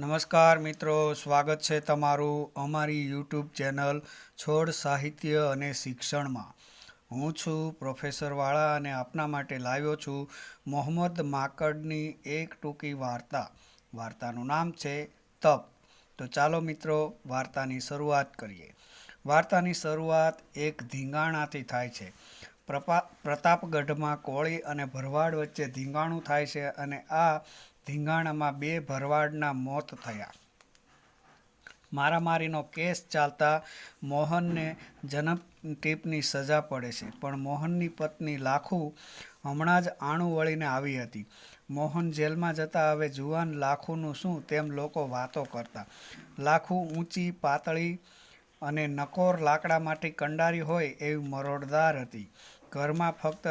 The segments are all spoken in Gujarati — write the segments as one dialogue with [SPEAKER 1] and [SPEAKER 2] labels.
[SPEAKER 1] નમસ્કાર મિત્રો, સ્વાગત છે તમારું અમારી યુટ્યુબ ચેનલ છોડ સાહિત્ય અને શિક્ષણમાં. હું છું પ્રોફેસર વાળા અને આપના માટે લાવ્યો છું મોહમ્મદ માકડની એક ટૂંકી વાર્તા. વાર્તાનું નામ છે તપ. તો ચાલો મિત્રો, વાર્તાની શરૂઆત કરીએ. વાર્તાની શરૂઆત એક ધીંગાણાથી થાય છે. પ્રતાપગઢમાં કોળી અને ભરવાડ વચ્ચે ધીંગાણું થાય છે અને આ ધીંગાણામાં બે ભરવાડના મોત થયા. મારામારીનો કેસ ચાલતા મોહનને જન્મ ટીપની સજા પડે છે, પણ મોહનની પત્ની લાખુ હમણાં જ આણું વળીને આવી હતી. મોહન જેલમાં જતા હવે જુવાન લાખુનું શું તેમ લોકો વાતો કરતા. લાખુ ઊંચી, પાતળી અને નકોર લાકડામાંથી કંડારી હોય એવી મરોડદાર હતી. ઘરમાં ફક્ત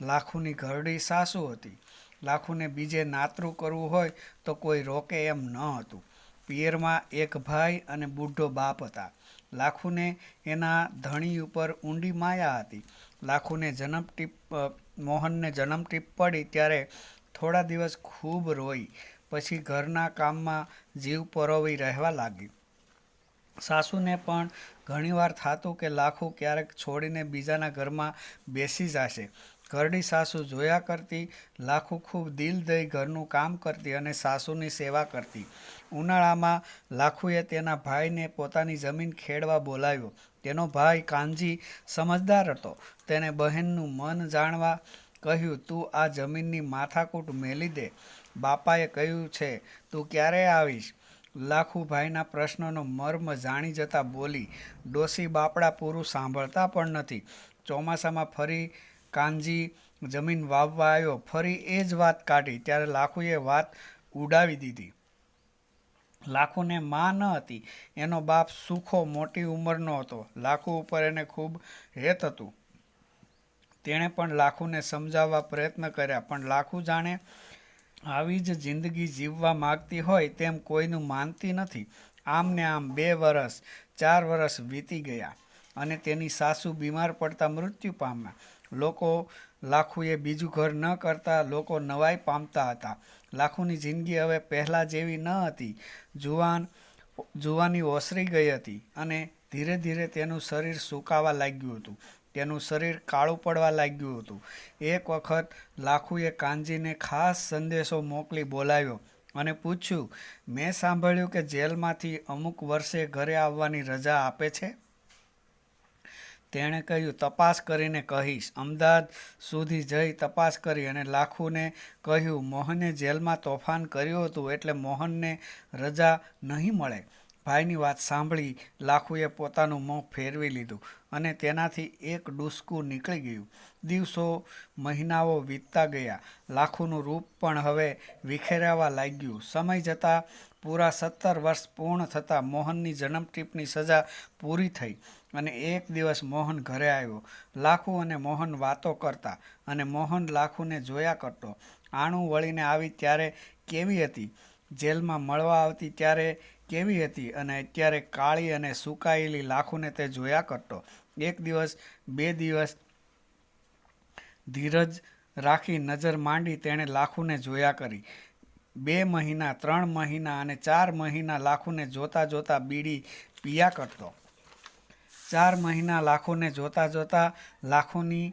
[SPEAKER 1] લાખુની ઘરડી સાસુ હતી. લાખુને બીજે નાતરું કરવું હોય તો કોઈ રોકે એમ ન હતું. પિયરમાં એક ભાઈ અને બુઢો બાપ હતા. લાખુને એના ધણી ઉપર ઊંડી માયા હતી. લાખુને જન્મ ટીપ મોહનને જન્મ ટીપ પડી ત્યારે થોડા દિવસ ખૂબ રોઈ. પછી ઘરના કામમાં જીવ પરોવી રહેવા લાગી. સાસુને પણ ઘણીવાર થતું કે લાખું ક્યારેક છોડીને બીજાના ઘરમાં બેસી જશે. ઘરડી સાસુ જોયા કરતી, લાખુ ખૂબ દિલ દઈ ઘરનું કામ કરતી અને સાસુની સેવા કરતી. ઉનાળામાં લાખુએ તેના ભાઈને પોતાની જમીન ખેડવા બોલાવ્યો. તેનો ભાઈ કાનજી સમજદાર હતો. તેને બહેનનું મન જાણવા કહ્યું, તું આ જમીનની માથાકૂટ મેલી દે. બાપાએ કહ્યું છે, તું ક્યારે આવીશ લાખુભાઈના પ્રશ્નનો મર્મ જાણી જતા બોલી ડોસી બાપડા પૂરું સાંભળતા પણ નથી. ચોમાસામાં ફરી કાનજી જમીન વાવવા આવ્યો. ફરી એ જ વાત કાઢી. ત્યારે લાખુએ વાત ઉડાવી દીધી. લાખુને માં ન હતી. એનો બાપ સુખો મોટી ઉંમરનો હતો. લાખુ ઉપર એને ખૂબ હેત હતું. તેણે પણ લાખુને સમજાવવા પ્રયત્ન કર્યા. પણ લાખુ જાણે આવી જ જિંદગી જીવવા માગતી હોય તેમ કોઈનું માનતી નથી. આમ ને આમ બે વરસ, ચાર વરસ વીતી ગયા અને તેની સાસુ બીમાર પડતા મૃત્યુ પામ્યા. લોકો લાખુએ બીજું ઘર ન કરતા લોકો નવાઈ પામતા હતા. લાખુની જિંદગી હવે પહેલાં જેવી ન હતી. જુવાન, જુવાની ઓસરી ગઈ હતી અને ધીરે ધીરે તેનું શરીર સુકાવા લાગ્યું હતું. તેનું શરીર કાળું પડવા લાગ્યું હતું. એક વખત લાખુએ કાનજીને ખાસ સંદેશો મોકલી બોલાવ્યો અને પૂછ્યું, મેં સાંભળ્યું કે જેલમાંથી અમુક વર્ષે ઘરે આવવાની રજા આપે છે? તેણે કહ્યું, તપાસ કરીને કહીશ. અમદાવાદ સુધી જઈ તપાસ કરી અને લાખુને કહ્યું, મોહને જેલમાં તોફાન કર્યું હતું એટલે મોહનને રજા નહીં મળે. ભાઈની વાત સાંભળી લાખુએ પોતાનું મોં ફેરવી લીધું અને તેનાથી એક ડૂસકું નીકળી ગયું. દિવસો, મહિનાઓ વીતતા ગયા. લાખુનું રૂપ પણ હવે વિખેરાવા લાગ્યું. સમય જતાં પૂરા સત્તર વર્ષ પૂર્ણ થતાં મોહનની જન્મટીપની સજા પૂરી થઈ અને એક દિવસ મોહન ઘરે આવ્યો. લાખુ અને મોહન વાતો કરતા અને મોહન લાખુને જોયા કરતો. આણું વળીને આવી ત્યારે કેવી હતી? જેલમાં મળવા આવતી ત્યારે કેવી હતી અને અત્યારે કાળી અને સુકાયેલી લાખુને તે જોયા કરતો. એક દિવસ, બે દિવસ ધીરજ રાખી નજર માંડી તેણે લાખુને જોયા કરી. બે મહિના, ત્રણ મહિના અને ચાર મહિના લાખુને જોતા જોતા બીડી પિયા કરતો. ચાર મહિના લાખુને જોતા જોતા લાખોની,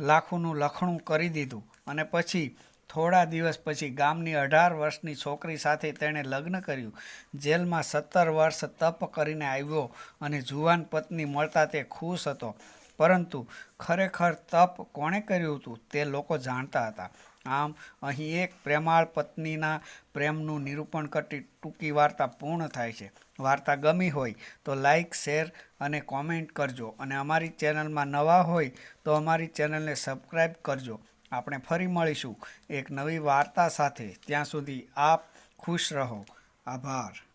[SPEAKER 1] લાખોનું લખણું કરી દીધું અને પછી થોડા દિવસ પછી ગામની અઢાર વર્ષની છોકરી સાથે તેણે લગ્ન કર્યું. જેલમાં સત્તર વર્ષ તપ કરીને આવ્યો અને જુવાન પત્ની મળતા તે ખુશ હતો. પરંતુ ખરેખર તપ કોણે કર્યું હતું તે લોકો જાણતા હતા. આમ, અહીં એક પ્રેમાળ પત્નીના પ્રેમનું નિરૂપણ કરતી ટૂંકી વાર્તા પૂર્ણ થાય છે. વાર્તા ગમી હોય તો લાઈક, શેર અને કોમેન્ટ કરજો. અને અમારી ચેનલમાં નવા હોય તો અમારી ચેનલને સબસ્ક્રાઈબ કરજો. આપણે ફરી મળીશું એક નવી વાર્તા સાથે. ત્યાં સુધી આપ ખુશ રહો. આભાર.